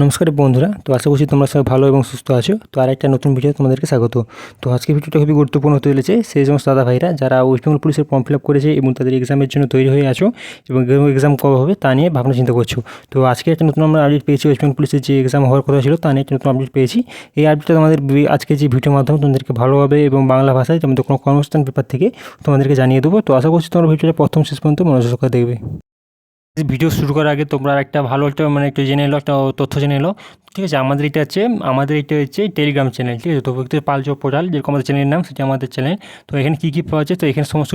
নমস্কার বন্ধুরা, তো আশা করছি তোমরা সবাই ভালো এবং সুস্থ আছো। তো আর একটা নতুন ভিডিও তোমাদেরকে স্বাগত। তো আজকে ভিডিওটা খুবই গুরুত্বপূর্ণ হতে চলেছে। সেই সমস্ত দাদা ভাইরা যারা ওয়েস্ট বেঙ্গল পুলিশের ফর্ম ফিল আপ করেছে এবং তাদের এক্সামের জন্য তৈরি হয়ে আছো এবং এক্সাম কবে হবে তা নিয়ে ভাবনা চিন্তা করছ। তো আজকে একটা নতুন আমরা আপডেট পেয়েছি ওয়েস্ট বেঙ্গল পুলিশের যে এক্সাম হওয়ার কথা ছিল তা নিয়ে একটা নতুন আপডেট পেয়েছি। এই আপডেটটা তোমাদের আজকে যে ভিডিওর মাধ্যমে তোমাদেরকে ভালোভাবে এবং বাংলা ভাষায় তোমাদের কোনো কর্মস্থান পেপার থেকে তোমাদেরকে জানিয়ে দেবো। তো আশা করছি তোমরা ভিডিওটা প্রথম শেষ পর্যন্ত মনোযোগ দেখবে। ভিডিও শুরু করার আগে তোমরা একটা ভালো একটা মানে একটু জেনে এলো একটা তথ্য জেনে এলো ঠিক আছে, আমাদের এটা হচ্ছে, আমাদের এটা হচ্ছে টেলিগ্রাম চ্যানেল ঠিক আছে? তো পালচ পোর্টাল যেরকম আমাদের চ্যানেলের নাম, সেটা আমাদের চ্যানেল তো এখানে কী কী পাওয়া যায়? তো এখানে সমস্ত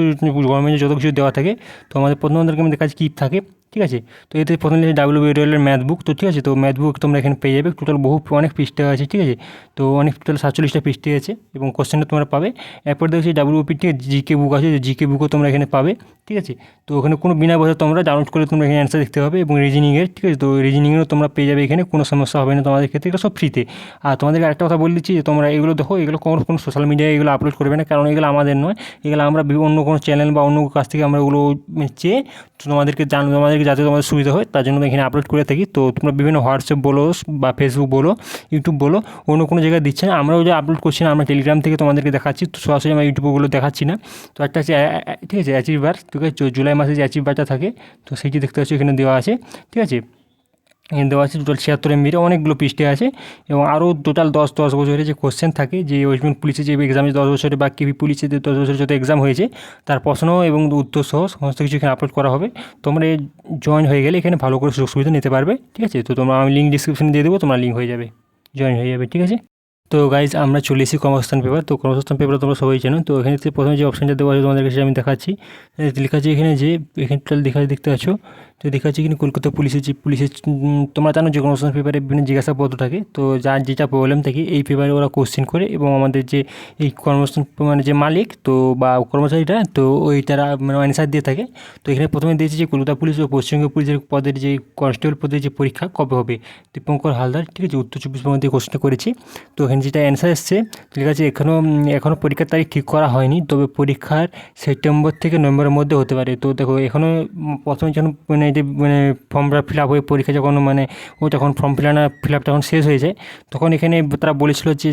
গভর্নমেন্টের যত কিছু দেওয়া থাকে, তো আমাদের প্রথম আমাদের কাছে কী থাকে। ঠিক আছে? তো এতে প্রথমে ডাব্লিউ বিডিএলের ম্যাথ বুক তো ঠিক আছে? তো ম্যাথ বুক তোমরা এখানে পেয়ে যাবে। টোটাল বহু, অনেক পৃষ্ঠা আছে, ঠিক আছে? তো অনেক টোটাল সাতচল্লিশটা পৃষ্ঠে আছে এবং কোশ্চেনটা তোমরা পাবে। এরপর দেখছি ডাব্লিউপি থেকে জিকে বুক আছে জিকে বুকও তোমরা এখানে পাবে, ঠিক আছে? তো ওখানে কোনো বিনা বছর তোমরা ডাউনলোড করে তোমরা এখানে অ্যান্সার দেখতে হবে এবং রিজনিংয়ের ঠিক আছে? তো রিজনিংয়েরও তোমরা পেয়ে যাবে এখানে, কোনো সমস্যা হবে না তোমাদের ক্ষেত্রে, এগুলো সব ফ্রিতে আর তোমাদেরকে আরেকটা কথা বলে দিচ্ছি যে তোমরা এগুলো দেখো, এগুলো কোনো কোনো সোশ্যাল মিডিয়ায় এগুলো আপলোড করবে না, কারণ এগুলো আমাদের নয়। এগুলো আমরা অন্য কোনো চ্যানেল বা অন্য কাছ থেকে আমরা ওগুলো চেয়ে তোমাদেরকে জান, তোমাদেরকে যাতে তোমাদের সুবিধা হয়, তার জন্য এখানে আপলোড করে থাকি। তো তোমরা বিভিন্ন হোয়াটসঅ্যাপ বলো বা ফেসবুক বলো ইউটিউব বলো, অন্য কোনো জায়গায় দিচ্ছে না। আমরাও যে আপলোড করছি না, আমরা টেলিগ্রাম থেকে তোমাদেরকে দেখাচ্ছি। তো সরাসরি আমরা ইউটিউবগুলো দেখাচ্ছি না। তো একটা আছে ঠিক আছে অ্যাচিভার ঠিক আছে? জুলাই মাসে যে অ্যাচিভ বারটা থাকে, তো সেইটি দেখতে পাচ্ছি এখানে দেওয়া আছে, ঠিক আছে? দেওয়া আছে টোটাল ছিয়াত্তর এমবির অনেকগুলো পৃষ্ঠে আছে এবং আরও টোটাল দশ দশ বছরের যে কোশ্চেন থাকে, যে ওয়েস্ট বেঙ্গল পুলিশের যে এক্সামে দশ বছরে বা কেভি পুলিশের যে দশ বছরের যত এক্সাম হয়েছে, তার প্রশ্ন এবং উত্তর সহ সমস্ত কিছু এখানে আপলোড করা হবে। তোমরা জয়েন হয়ে গেলে এখানে ভালো করে সুযোগ সুবিধা নিতে পারবে, ঠিক আছে? তো তোমরা আমি লিঙ্ক ডিসক্রিপশনে দিয়ে দেবো, তোমরা লিঙ্ক হয়ে যাবে জয়েন হয়ে যাবে, ঠিক আছে? তো গাইজ আমরা চলে এসেছি কর্মস্থান পেপার তো কর্মস্থান পেপার তোমরা সবাই জানো। তো এখানে প্রথমে যে অপশানটা দেওয়া আছে তোমাদের কাছে আমি দেখাচ্ছি। লেখা আছে এখানে যে, এখানে টোটাল দেখা দেখতে পাচ্ছ। তো দেখা যাচ্ছে এখানে কলকাতা পুলিশের যে পুলিশের তোমরা জানো যে কর্মস্থান পেপারে বিভিন্ন জিজ্ঞাসাপত্র থাকে। তো যার যেটা প্রবলেম থাকে, এই পেপারে ওরা কোশ্চেন করে এবং আমাদের যে, এই কর্মস্থান মানে যে মালিক, তো বা কর্মচারীরা, তো ওই তারা মানে অ্যান্সার দিয়ে থাকে। তো এখানে প্রথমে দিয়েছে যে কলকাতা পুলিশ ও পশ্চিমবঙ্গ পুলিশের পদের যে কনস্টেবল পদের যে পরীক্ষা কবে হবে? দীপঙ্কর হালদার, ঠিক আছে, উত্তর চব্বিশ পরগনা থেকে করেছি। তো এখানে যেটা অ্যান্সার এসছে, ঠিক আছে এখনও এখনও পরীক্ষার তারিখ ঠিক করা হয়নি, তবে পরীক্ষার সেপ্টেম্বর থেকে নভেম্বরের মধ্যে হতে পারে। তো দেখো এখনও প্রথমে যখন মানে যে মানে ফর্মটা ফিল আপ হয়ে পরীক্ষা যখন মানে ও যখন ফর্ম ফিল আনা ফিল আপ যখন শেষ হয়ে যায়, তখন এখানে তারা বলেছিল যে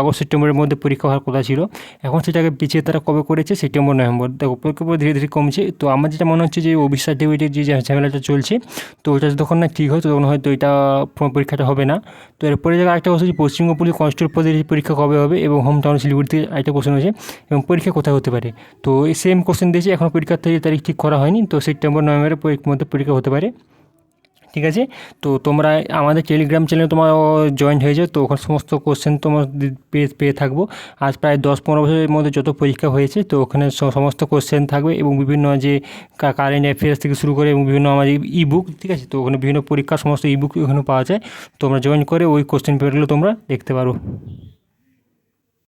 আগস্ট, সেপ্টেম্বরের মধ্যে পরীক্ষা হওয়ার কথা ছিল। এখন সেটাকে পিছিয়ে তারা কবে করেছে? September, November. দেখো, পরীক্ষা ধীরে ধীরে কমছে। তো আমার যেটা মনে হচ্ছে যে ওবিসি সার্টিফিকেটের যে ঝামেলাটা চলছে, তো ওটা যখন না ঠিক হয় তখন হয়তো এটা পরীক্ষাটা হবে না। তো এরপরে আরেকটা কথা হচ্ছে পশ্চিমবঙ্গ পুলিশ কনস্টেবল পদের পরীক্ষা কবে হবে এবং হোম টাউন শিলিগুড়িতে আরেকটা কোশ্চেন হয়েছে এবং পরীক্ষা কোথায় হতে পারে? তো এই সেম কোশ্চেন দিয়েছে, এখন পরীক্ষার তারিখ ঠিক করা হয়নি, তো সেপ্টেম্বর নভেম্বরের মধ্যে পরীক্ষা হতে পারে। ঠিক আছে? তো তোমরা আমাদের টেলিগ্রাম চ্যানেলে তোমার জয়েন হয়ে যাও। তো ওখানে সমস্ত কোশ্চেন তোমার পেয়ে পেয়ে থাকব। আজ প্রায় দশ পনেরো বছরের মধ্যে যত পরীক্ষা হয়েছে, তো ওখানে সমস্ত কোশ্চেন থাকবে এবং বিভিন্ন যে কারেন্ট অ্যাফেয়ার্স থেকে শুরু করে এবং বিভিন্ন আমাদের ই বুক ঠিক আছে? তো ওখানে বিভিন্ন পরীক্ষার সমস্ত ই বুক ওখানে পাওয়া যায়। তোমরা জয়েন করে ওই কোশ্চেন পেপারগুলো তোমরা দেখতে পারো।